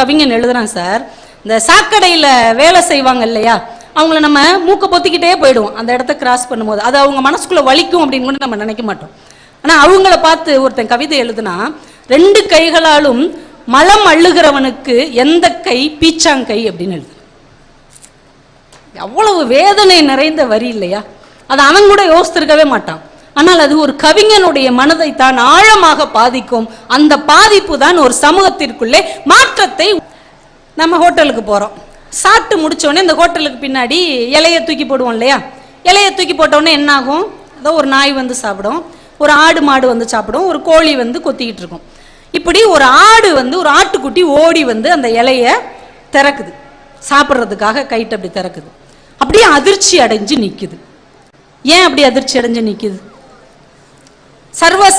கவிஞன் எழுதுறான் சார். இந்த சாக்கடையில வேலை செய்வாங்க இல்லையா? அவங்கள நம்ம மூக்க பொத்திக்கிட்டே போயிடுவோம். அந்த இடத்த கிராஸ் பண்ணும்போது. அது அவங்க மனசுக்குள்ள வலிக்கும் அப்படின்னு கூட நம்ம நினைக்க மாட்டோம். ஆனா அவங்கள பார்த்து ஒருத்தன் கவிதை எழுதுனா ரெண்டு கைகளாலும் மலம் அள்ளுகிறவனுக்கு எந்த கை? பீச்சாங்கை அப்படின்னு எழுது அவ்வளவு வேதனை நிறைந்த வரி இல்லையா? அதை அவன் கூட யோசித்திருக்கவே மாட்டான். ஆனால் அது ஒரு கவிஞனுடைய மனதை தான் ஆழமாக பாதிக்கும். அந்த பாதிப்பு தான் ஒரு சமூகத்திற்குள்ளே மாற்றத்தை நம்ம ஹோட்டலுக்கு போகிறோம் சாப்பிட்டு முடித்தோடனே இந்த ஹோட்டலுக்கு பின்னாடி இலையை தூக்கி போடுவோம் இல்லையா? இலையை தூக்கி போட்டோடனே என்னாகும்? ஏதோ ஒரு நாய் வந்து சாப்பிடும். ஒரு ஆடு மாடு வந்து சாப்பிடும். ஒரு கோழி வந்து கொத்திக்கிட்டு இருக்கும். இப்படி ஒரு ஆடு வந்து ஒரு ஆட்டுக்குட்டி ஓடி வந்து அந்த இலைய திறக்குது. சாப்பிட்றதுக்காக கைட்டு அப்படி திறக்குது. அப்படியே அதிர்ச்சி அடைஞ்சு நிற்குது ஏன் அப்படி அதிர்ச்சி அடைஞ்சு நிற்குது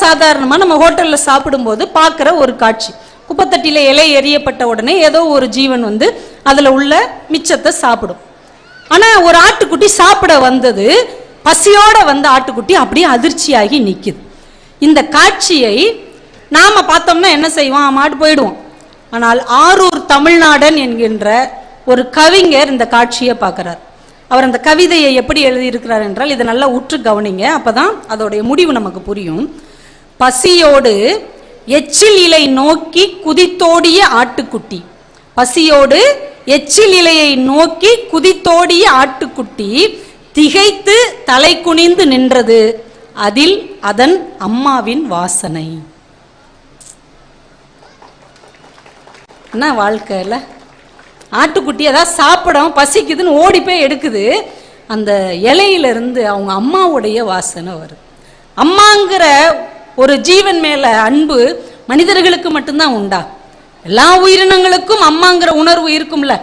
சாதாரணமாக நம்ம ஹோட்டல்ல சாப்பிடும்போது பார்க்குற ஒரு காட்சி. குப்பத்தட்டியில் இலை எரியப்பட்ட உடனே ஏதோ ஒரு ஜீவன் வந்து அதுல உள்ள மிச்சத்தை சாப்பிடும். ஆனா ஒரு ஆட்டுக்குட்டி சாப்பிட வந்தது பசியோட வந்த ஆட்டுக்குட்டி அப்படியே அதிர்ச்சியாகி நிக்குது. இந்த காட்சியை நாம பார்த்தோம்னா என்ன செய்வோம்? மாட்டு போயிடுவோம் ஆனால் ஆரூர் தமிழ்நாடன் என்கின்ற ஒரு கவிஞர் இந்த காட்சியை பார்க்குறார். அவர் அந்த கவிதையை எப்படி எழுதியிருக்கிறார் என்றால் இதை நல்லா உற்று கவனிங்க. அப்பதான் அதோடைய முடிவு நமக்கு புரியும். பசியோடு எச்சில் இலை நோக்கி குதித்தோடிய ஆட்டுக்குட்டி. பசியோடு எச்சில் இலையை நோக்கி குதித்தோடிய ஆட்டுக்குட்டி திகைத்து தலை குனிந்து நின்றது. அதில் அதன் அம்மாவின் வாசனை. என்ன வாழ்க்கையில்? ஆட்டுக்குட்டி அதாவது சாப்பிடும் பசிக்குதுன்னு ஓடி போய் எடுக்குது. அந்த இலையிலிருந்து அவங்க அம்மாவுடைய வாசனை வருது. அம்மாங்கிற ஒரு ஜீவன் மேல அன்பு மனிதர்களுக்கு மட்டும்தான் உண்டா? எல்லா உயிரினங்களுக்கும் அம்மாங்கிற உணர்வு இருக்கும்ல.